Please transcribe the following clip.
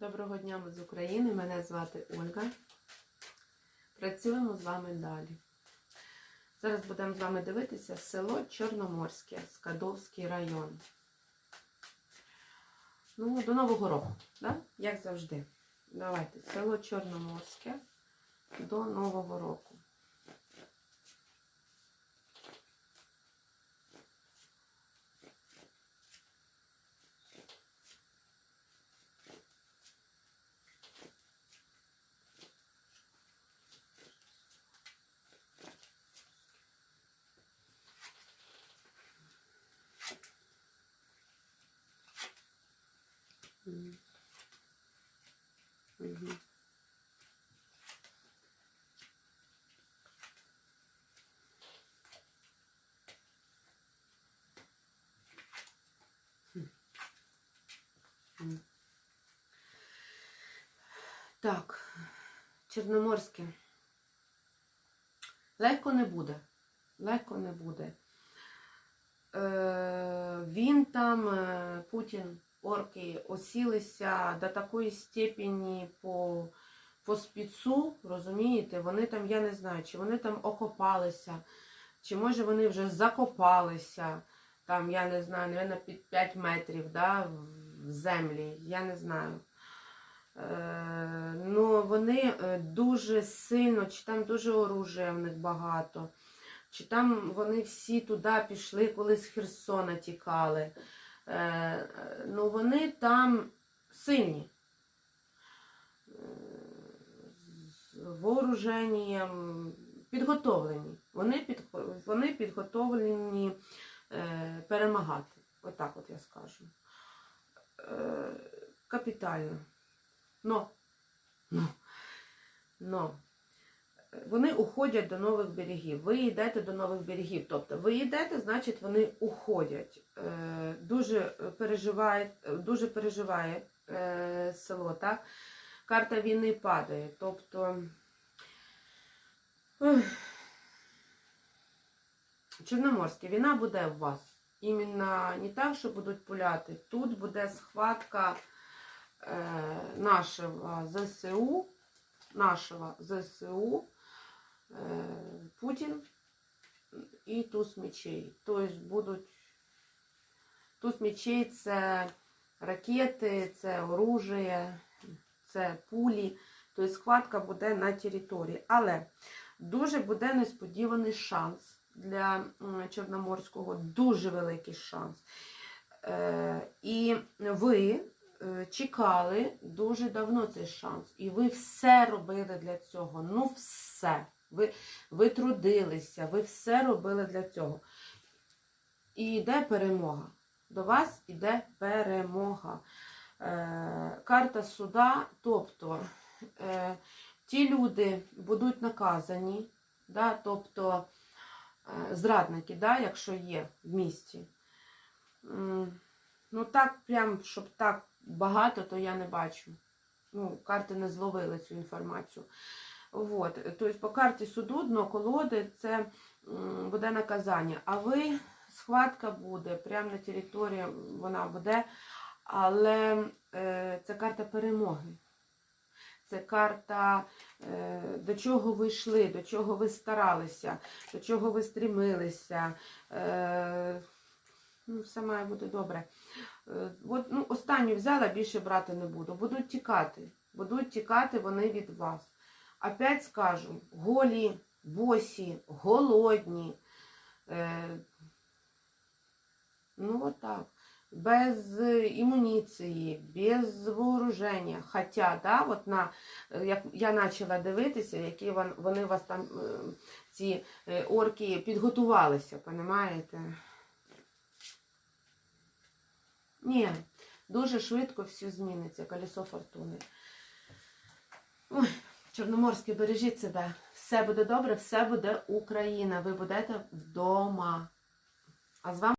Доброго дня ми з України. Мене звати Ольга. Працюємо з вами далі. Зараз будемо з вами дивитися село Чорноморське, Скадовський район. Ну, до Нового року, да? як завжди. Давайте, село Чорноморське до Нового року. Так, Чорноморське. Легко не буде. Легко не буде. Е, він там, е, Путін, орки, осілися до такої степені по, по спецу, розумієте? Вони там, я не знаю, чи вони там окопалися, чи може вони вже закопалися, там, я не знаю, мабуть, під 5 метрів да, в землі, я не знаю. Е, ну, вони е, дуже сильно, чи там дуже оружия в них багато, чи там вони всі туди пішли, коли з Херсона тікали. Е, ну, вони там сильні. Е, З вооруженням підготовлені. Вони, під, вони підготовлені е, перемагати. Отак от я скажу. Е, капітально. Но, но, но вони уходять до нових берегів. Ви йдете до нових берегів. Тобто ви йдете, значить вони уходять. Е, Дуже переживає, дуже переживає е, село, так? Карта війни падає. Тобто. ех, Чорноморська війна буде в вас. Іменно не так, що будуть пуляти. Тут буде схватка е, нашого ЗСУ, нашого ЗСУ, Путін і туз мечей. Тобто будуть туз мечей це ракети, це оружие, це пулі. Тобто схватка буде на території. Але дуже буде несподіваний шанс для Чорноморського, дуже великий шанс. Е, і ви е, чекали дуже давно цей шанс. І ви все робили для цього. Ну, все. Ви, ви трудилися, ви все робили для цього. І йде перемога. До вас йде перемога. Е, карта суда, тобто е, ті люди будуть наказані, да, тобто е, зрадники, да, якщо є в місті. Ну так, прям, щоб так багато, то я не бачу. Ну, карти не зловили цю інформацію. Вот. Тобто по карті суду дно колоди це буде наказання. А ви, схватка буде, прямо на території вона буде, але е, це карта перемоги. Це карта, е, до чого ви йшли, до чого ви старалися, до чого ви стрімилися. Е, ну, все має бути добре. От, ну, останню взяла, більше брати не буду. Будуть тікати. Будуть тікати вони від вас. Опять скажу, голі, босі, голодні. Е, ну, от так. Без імуніції, без вооруження. Хоча, да, от на, е, як я почала дивитися, які вон- вони вас там, е, ці е, орки, підготувалися, розумієте? Ні, дуже швидко все зміниться, колесо фортуни. Ой, Чорноморський, бережіть себе. Все буде добре, все буде Україна. Ви будете вдома. А з вами